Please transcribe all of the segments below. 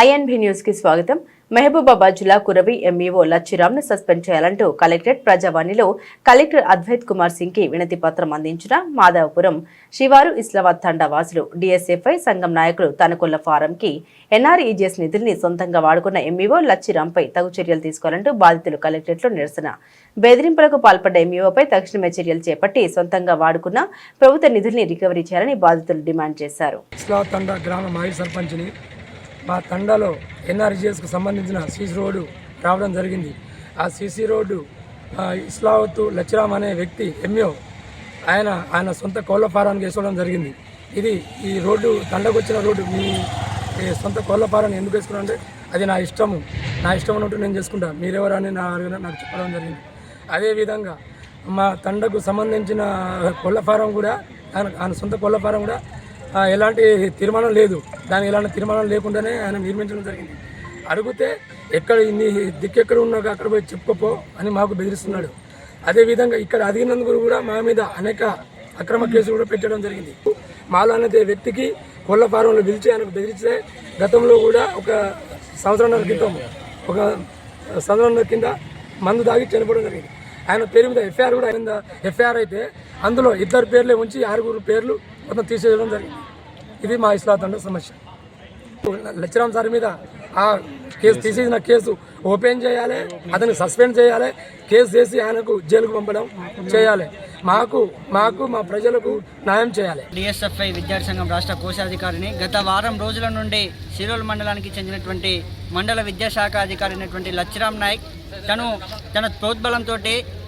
INB న్యూస్కి స్వాగతం. మహబూబాబాద్ జిల్లా కురవి ఎంఈఓ లచ్చిరామ్ను సస్పెండ్ చేయాలంటూ కలెక్టరేట్ ప్రజావాణిలో కలెక్టర్ అద్వైత్ కుమార్ సింగ్కి వినతి పత్రం అందించిన మాధవపురం. శివారు ఇస్లామాబాద్ తండా వాసులు డిఎస్ఎఫ్ఐ సంఘం నాయకులు తనకొల్ల ఫారం కి ఎన్ఆర్ఈజీఎస్ నిధుల్ని సొంతంగా వాడుకున్న ఎంఈఓ లచ్చిరామ్పై తగు చర్యలు తీసుకోవాలంటూ బాధితులు కలెక్టరేట్లో నిరసన. బెదిరింపులకు పాల్పడ్డ ఎంఈఓపై తక్షణమే చర్యలు చేపట్టి సొంతంగా వాడుకున్న ప్రభుత్వ నిధుల్ని రికవరీ చేయాలని బాధితులు డిమాండ్ చేశారు. మా తండాలో ఎన్ఆర్జీఎస్కు సంబంధించిన సీసీ రోడ్డు రావడం జరిగింది. ఆ సీసీ రోడ్డు ఆ, ఇస్లావత్తు లచ్చిరామ్ అనే వ్యక్తి ఎంఏ ఆయన ఆయన సొంత కోళ్ళ ఫారానికి వేసుకోవడం జరిగింది. ఇది ఈ రోడ్డు తండకు వచ్చిన రోడ్డు మీ సొంత కోళ్ళ ఫారాన్ని ఎందుకు వేసుకున్నా అంటే అది నా ఇష్టము. నా ఇష్టం ఉన్నట్టు నేను చేసుకుంటా. మీరెవరని నా అడిగిన నాకు చెప్పడం జరిగింది. అదేవిధంగా మా తండకు సంబంధించిన కోళ్ళ ఫారం కూడా ఆయన ఆయన సొంత కోళ్ళ ఫారం కూడా ఎలాంటి తీర్మానం లేదు. దానికి ఎలాంటి తీర్మానం లేకుండానే ఆయన నిర్మించడం జరిగింది. అడిగితే ఎక్కడ ఇన్ని దిక్కెక్కడ ఉన్నాక అక్కడ పోయి చెప్పుకోపో అని మాకు బెదిరిస్తున్నాడు. అదేవిధంగా ఇక్కడ అదిగినందుకు కూడా మా మీద అనేక అక్రమ కేసులు కూడా పెట్టడం జరిగింది. మాలో అనే వ్యక్తికి కోళ్ళ ఫారంలో పిలిచి ఆయనకు బెదిరిస్తే గతంలో కూడా ఒక సంవత్సరాల క్రితం ఒక సంవత్సరం కింద మందు దాగి చనిపోవడం జరిగింది. ఆయన పేరు మీద ఎఫ్ఐఆర్ కూడా ఆయన ఎఫ్ఐఆర్ అయితే అందులో ఇద్దరు పేర్లే ఉంచి ఆరుగురు పేర్లు మొత్తం తీసేయడం జరిగింది. ఇది మా ఇస్లాతండ సమస్య. లచ్చరామ్ సార్ మీద ఆ కేసు తీసేసిన కేసు ఓపెన్ చేయాలి అతన్ని సస్పెండ్ చేయాలి కేసు చేసి ఆయనకు జైలుకు పంపడం చేయాలి. మాకు మాకు మా ప్రజలకు న్యాయం చేయాలి. డిఎస్ఎఫ్ఐ విద్యార్థి సంఘం రాష్ట్ర కోశాధికారిని గత వారం రోజుల నుండి సిరోల్ మండలానికి చెందినటువంటి మండల విద్యాశాఖ అధికారి అయినటువంటి లచ్చిరామ్ నాయక్ తను తన ప్రోద్బలంతో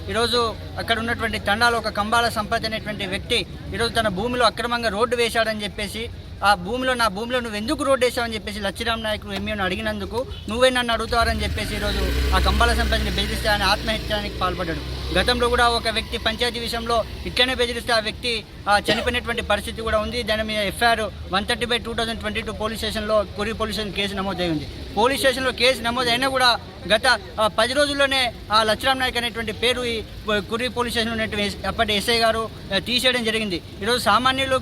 ఈరోజు అక్కడ ఉన్నటువంటి తండాలో ఒక కంబాల సంపత్ అనేటువంటి వ్యక్తి ఈరోజు తన భూమిలో అక్రమంగా రోడ్డు వేశాడని చెప్పేసి ఆ భూమిలో నా భూమిలో నువ్వు ఎందుకు రోడ్డు వేసావని చెప్పేసి లచ్చిరామ్ నాయకులు ఎంఈను అడిగినందుకు నువ్వే నన్ను అడుగుతావని చెప్పేసి ఈరోజు ఆ కంబాల సంపత్ని బెదిరిస్తే ఆయన ఆత్మహత్యానికి పాల్పడ్డాడు. గతంలో కూడా ఒక వ్యక్తి పంచాయతీ విషయంలో ఇట్లనే బెదిరిస్తే ఆ వ్యక్తి ఆ, చనిపోయినటువంటి పరిస్థితి కూడా ఉంది. దాని మీద FIR one thirty by two thousand twenty two police స్టేషన్లో కొరి పోలీస్ స్టేషన్ కేసు నమోదై ఉంది. పోలీస్ స్టేషన్లో కేసు నమోదైనా కూడా గత పది రోజుల్లోనే ఆ లచ్చరామ్ నాయక్ అనేటువంటి పేరు ఈ కుర్రి పోలీస్ స్టేషన్లో ఉన్నటువంటి అప్పటి ఎస్ఐ గారు తీసేయడం జరిగింది. ఈరోజు సామాన్యులు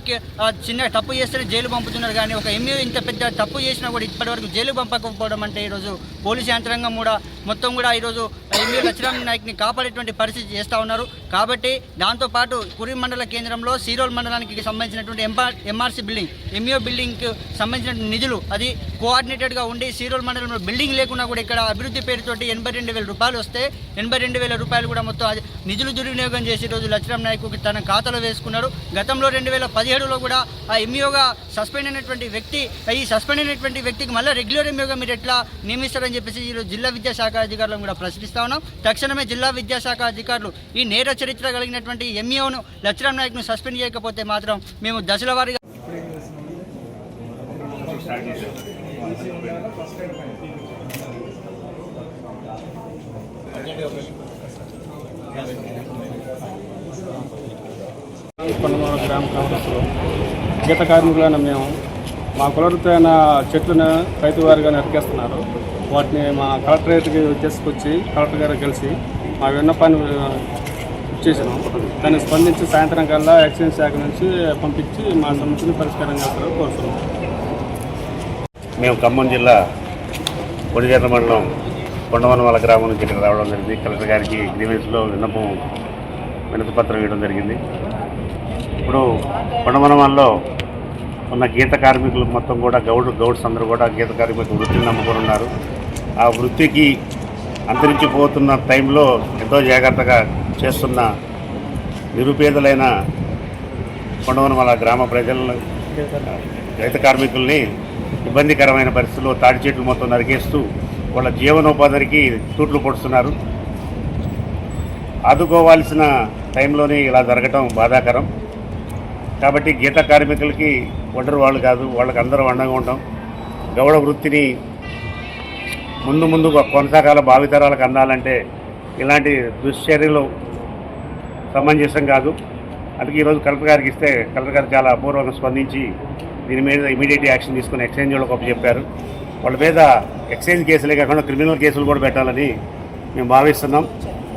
చిన్న తప్పు చేస్తేనే జైలు పంపుతున్నారు కానీ ఒక ఎంఏ ఇంత పెద్ద తప్పు చేసినా కూడా ఇప్పటివరకు జైలు పంపకపోవడం అంటే ఈరోజు పోలీసు యంత్రాంగం కూడా మొత్తం కూడా ఈరోజు ఎంఏ లచ్చరామ్ నాయక్ని కాపాడేటువంటి పరిస్థితి చేస్తూ ఉన్నారు. కాబట్టి దాంతోపాటు కురి మండల కేంద్రంలో సీరోల్ మండలానికి సంబంధించినటువంటి ఎంఆర్ ఎంఆర్సీ బిల్డింగ్ ఎంఈఓ బిల్డింగ్కి సంబంధించిన నిధులు అది కోఆర్డినేటెడ్గా ఉండి సీరోల్ మండలంలో బిల్డింగ్ లేకున్నా కూడా ఇక్కడ అభివృద్ధి పేరుతోటి ఎనభై రెండు వేల రూపాయలు వస్తే ఎనభై రెండు వేల రూపాయలు కూడా మొత్తం నిధులు దుర్వినియోగం చేసి రోజు లచ్చరామ్ నాయకుకి తన ఖాతాలో వేసుకున్నారు. గతంలో రెండు వేల పదిహేడులో కూడా ఆ ఎంఈఓగా సస్పెండ్ అయినటువంటి వ్యక్తి ఈ సస్పెండ్ అయినటువంటి వ్యక్తికి మళ్ళీ రెగ్యులర్ ఎంఈఓగా మీరు ఎట్లా నియమిస్తారని చెప్పేసి ఈరోజు జిల్లా విద్యాశాఖ అధికారులను కూడా ప్రశ్నిస్తా ఉన్నాం. తక్షణమే జిల్లా విద్యాశాఖ అధికారులు ఈ నేర చరిత్ర కలిగినటువంటి ఎంఈఓను లచ్చరామ్ నాయక్ను సస్పెండ్ చేయకపోతే మాత్రం మేము దశల వారీగా కొండమూల గ్రామ కాంగ్రెస్లో గీత కార్మికులైన మేము మా కులవృత్తైన చెట్లను రైతు వారిగా నరికేస్తున్నారు. వాటిని మా కలెక్టరేట్కి తీసుకొచ్చి కలెక్టర్ గారు కలిసి మా విన్నపాన్ని ఇచ్చేసినాం దాన్ని స్పందించి సాయంత్రం కల్లా ఎక్సైజ్ శాఖ నుంచి పంపించి మా సమస్యను పరిష్కారం చేస్తారని కోరుతున్నాం. మేము ఖమ్మం జిల్లా కొడిగేర్ల మండలం కొండవనవాల గ్రామం నుంచి ఇక్కడ రావడం జరిగింది. కలెక్టర్ గారికి గ్రీవెన్స్లో విన్నపం వినతి పత్రం ఇవ్వడం జరిగింది. ఇప్పుడు కొండవనవాల్లో ఉన్న గీత కార్మికులు మొత్తం కూడా గౌడ్ గౌడ్స్ అందరూ కూడా గీత కార్మికులు వృత్తిని నమ్ముకొని ఉన్నారు ఆ వృత్తికి అంతరించిపోతున్న టైంలో ఎంతో జాగ్రత్తగా చేస్తున్న నిరుపేదలైన కొండవనమల గ్రామ ప్రజలను రైతు కార్మికుల్ని ఇబ్బందికరమైన పరిస్థితుల్లో తాడి చెట్లు మొత్తం నరికేస్తూ వాళ్ళ జీవనోపాధికి తూట్లు పొడుస్తున్నారు ఆదుకోవాల్సిన టైంలోనే ఇలా జరగటం బాధాకరం. కాబట్టి గీత కార్మికులకి ఒంటరి వాళ్ళు కాదు వాళ్ళకి అందరూ అండగా ఉంటాం. గౌడ వృత్తిని ముందు ముందు కొనసాగాల భావితరాలకు అందాలంటే ఇలాంటి దుశ్చర్యలు సమంజసం కాదు. అందుకే ఈరోజు కలెక్టర్ గారికి ఇస్తే కలెక్టర్ గారు చాలా అపూర్వంగా స్పందించి దీని మీద ఇమీడియట్ యాక్షన్ తీసుకుని ఎక్స్చేంజ్ వాళ్ళకి ఒక చెప్పారు. వాళ్ళ మీద ఎక్స్చేంజ్ కేసులే కాకుండా క్రిమినల్ కేసులు కూడా పెట్టాలని మేము భావిస్తున్నాం.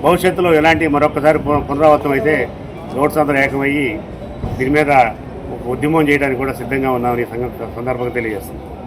భవిష్యత్తులో ఎలాంటి మరొకసారి పున- పునరావృతం అయితే రోడ్స్ అందరూ ఏకమయ్యి దీని మీద ఉద్యమం చేయడానికి కూడా సిద్ధంగా ఉన్నామని సందర్భంగా తెలియజేస్తున్నాం.